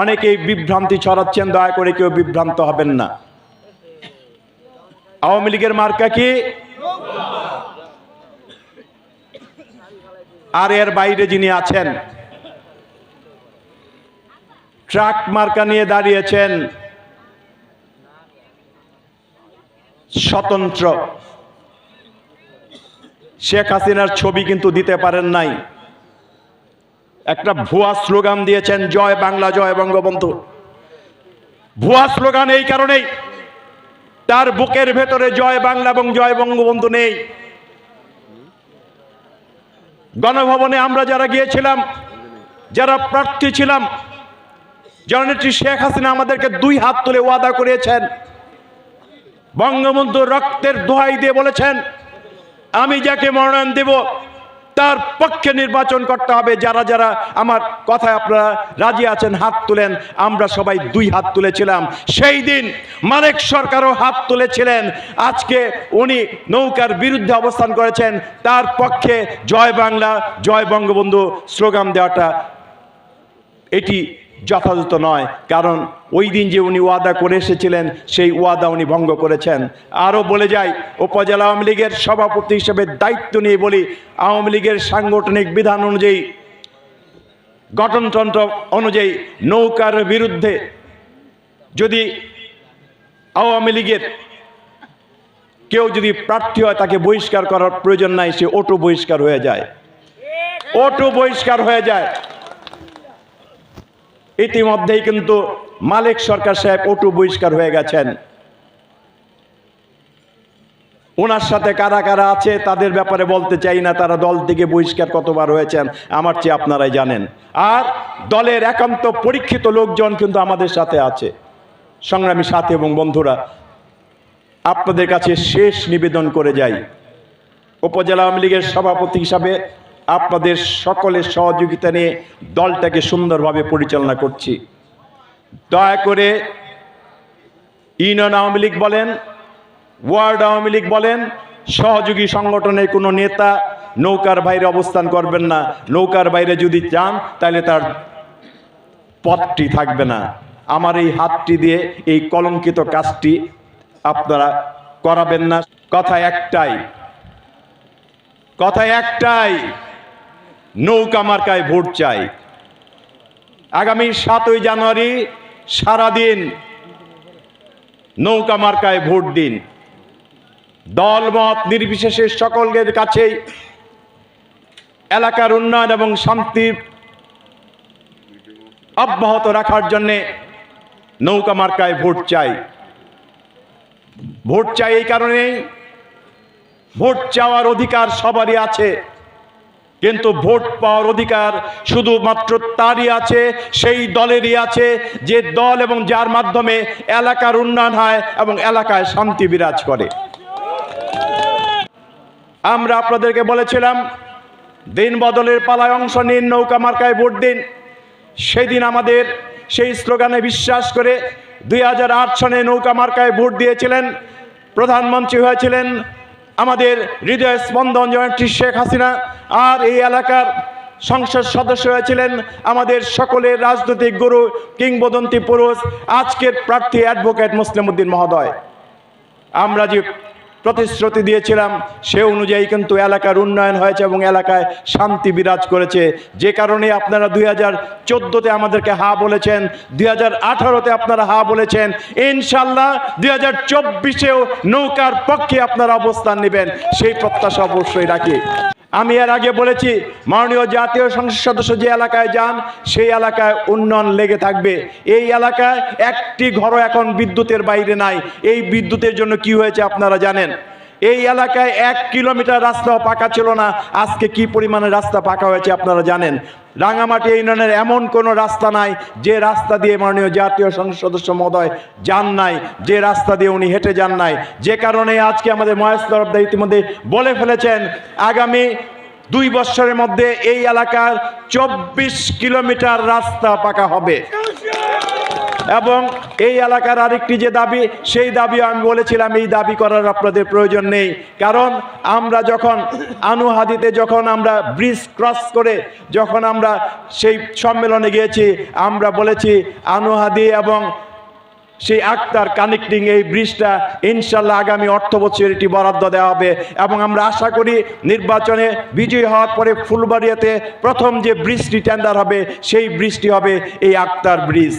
অনেকেই বিভ্রান্তি ছড়াচ্ছেন, দয়া করে কেউ বিভ্রান্ত হবেন না। আওয়ামী লীগের মার্কা কি? আর এর বাইরে যিনি আছেন, ট্রাক মার্কা নিয়ে দাঁড়িয়েছেন স্বতন্ত্র। শেখ হাসিনার ছবি কিন্তু দিতে পারেন নাই। একটা ভুয়া স্লোগান দিয়েছেন, জয় বাংলা, জয় বঙ্গবন্ধু। ভুয়া স্লোগান এই কারণেই, তার বুকের ভেতরে জয় বাংলা এবং জয় বঙ্গবন্ধু নেই। গণভবনে আমরা যারা গিয়েছিলাম, যারা প্রার্থী ছিলাম, জননেত্রী শেখ হাসিনা আমাদেরকে দুই হাত তুলে ওয়াদা করিয়েছেন বঙ্গবন্ধু রক্তের দোহাই দিয়ে বলেছেন, আমি যাকে মনোনয়ন দেব তার পক্ষে নির্বাচন করতে হবে। যারা যারা আমার কথায় আপনারা রাজি আছেন, হাত তুলেন। আমরা সবাই দুই হাত তুলেছিলাম। সেই দিন মানেক সরকারও হাত তুলেছিলেন। আজকে উনি নৌকার বিরুদ্ধে অবস্থান করেছেন। তার পক্ষে জয় বাংলা, জয় বঙ্গবন্ধু স্লোগান দেওয়াটা এটি যথাযথ নয়। কারণ ওই দিন যে উনি ওয়াদা করে এসেছিলেন, সেই ওয়াদা উনি ভঙ্গ করেছেন। আরও বলে যাই, উপজেলা আওয়ামী লীগের সভাপতি হিসেবে দায়িত্ব নিয়ে বলি, আওয়ামী লীগের সাংগঠনিক বিধান অনুযায়ী, গঠনতন্ত্র অনুযায়ী নৌকার বিরুদ্ধে যদি আওয়ামী লীগের কেউ যদি প্রার্থী হয়, তাকে বহিষ্কার করার প্রয়োজন নাই, সে অটো বহিষ্কার হয়ে যায়। অটো বহিষ্কার হয়ে যায়। ইতিমধ্যেই কিন্তু মালিক সরকার সাহেব অটু বহিষ্কার হয়ে গেছেন। ওনার সাথে কারা কারা আছে তাদের ব্যাপারে বলতে চাই না, তারা দল থেকে বহিষ্কার কতবার হয়েছেন, আমার চেয়ে আপনারাই জানেন। আর দলের একান্ত পরীক্ষিত লোকজন কিন্তু আমাদের সাথে আছে, সংগ্রামী সাথী এবং বন্ধুরা। আপনাদের কাছে শেষ নিবেদন করে যাই। উপজেলা আওয়ামী লীগের সভাপতি হিসাবে আপনাদের সকলের সহযোগিতা নিয়ে দলটাকে সুন্দরভাবে পরিচালনা করছি। দয়া করে ইউনিয়ন আওয়ামী লীগ বলেন, ওয়ার্ড আওয়ামী লীগ বলেন, সহযোগী সংগঠনের কোনো নেতা নৌকার বাইরে অবস্থান করবেন না। নৌকার বাইরে যদি চান তাহলে তার পথটি থাকবে না। আমার এই হাতটি দিয়ে এই কলঙ্কিত কাজটি আপনারা করাবেন না। কথা একটাই কথা একটাই। নৌকা মার্কায় ভোট চাই। আগামী সাতই জানুয়ারি সারাদিন নৌকা মার্কায় ভোট দিন। দলমত নির্বিশেষে সকলের কাছেই এলাকার উন্নয়ন এবং শান্তি অব্যাহত রাখার জন্যে নৌকা মার্কায় ভোট চাই। ভোট চাই এই কারণেই, ভোট চাওয়ার অধিকার সবারই আছে। কিন্তু ভোট পাওয়ার অধিকার শুধুমাত্র তারই আছে, সেই দলেরই আছে, যে দল এবং যার মাধ্যমে এলাকার উন্নয়ন হয় এবং এলাকায় শান্তি বিরাজ করে। আমরা আপনাদেরকে বলেছিলাম, দিন বদলের পালায় অংশ নিন, নৌকা মার্কায় ভোট দিন। সেদিন আমাদের সেই স্লোগানে বিশ্বাস করে দুই হাজার আট সনে নৌকা মার্কায় ভোট দিয়েছিলেন, প্রধানমন্ত্রী হয়েছিলেন আমাদের হৃদয় স্পন্দন জয়ন্তী শেখ হাসিনা আর এই এলাকার সংসদ সদস্য হয়েছিলেন আমাদের সকলের রাজনৈতিক গুরু কিংবদন্তি পুরুষ আজকের প্রার্থী অ্যাডভোকেট মুসলিম উদ্দিন মহোদয়। আমরা যে প্রতিশ্রুতি দিয়েছিলাম, সে অনুযায়ী কিন্তু এলাকার উন্নয়ন হয়েছে এবং এলাকায় শান্তি বিরাজ করেছে। যে কারণে আপনারা দুই হাজার চোদ্দোতে আমাদেরকে হা বলেছেন, দুই হাজার আঠারোতে আপনারা হা বলেছেন ইনশাল্লাহ দুই হাজার চব্বিশেও নৌকার পক্ষে আপনারা অবস্থান নেবেন। সেই প্রত্যাশা অবশ্যই রাখি। আমি এর আগে বলেছি, মাননীয় জাতীয় সংসদ সদস্য যে এলাকায় যান, সেই এলাকায় উন্নয়ন লেগে থাকবে। এই এলাকায় একটি ঘরও এখন বিদ্যুতের বাইরে নাই। এই বিদ্যুতের জন্য কি হয়েছে আপনারা জানেন? এই এলাকায় এক কিলোমিটার রাস্তাও পাকা ছিল না। আজকে কি পরিমাণে রাস্তা পাকা হয়েছে আপনারা জানেন? রাঙামাটি ইউনিয়নের এমন কোনো রাস্তা নাই, যে রাস্তা দিয়ে মাননীয় জাতীয় সংসদ সদস্য মহোদয় যান নাই, যে রাস্তা দিয়ে উনি হেঁটে যান নাই। যে কারণে আজকে আমাদের মহেশ তরফদার ইতিমধ্যে বলে ফেলেছেন, আগামী দুই বছরের মধ্যে এই এলাকার চব্বিশ কিলোমিটার রাস্তা পাকা হবে। এবং এই এলাকার আরেকটি যে দাবি, সেই দাবি আমি বলেছিলাম, এই দাবি করার আপনাদের প্রয়োজন নেই। কারণ আমরা যখন আনুহাদিতে যখন আমরা ব্রিজ ক্রস করে যখন আমরা সেই সম্মেলনে গিয়েছি, আমরা বলেছি আনুহাদি এবং সেই আক্তার কানেক্টিং এই ব্রিজটা ইনশাল্লাহ আগামী অর্থ বছর এটি বরাদ্দ দেওয়া হবে। এবং আমরা আশা করি নির্বাচনে বিজয়ী হওয়ার পরে ফুলবাড়িয়াতে প্রথম যে ব্রিজটি টেন্ডার হবে, সেই ব্রিজটি হবে এই আক্তার ব্রিজ।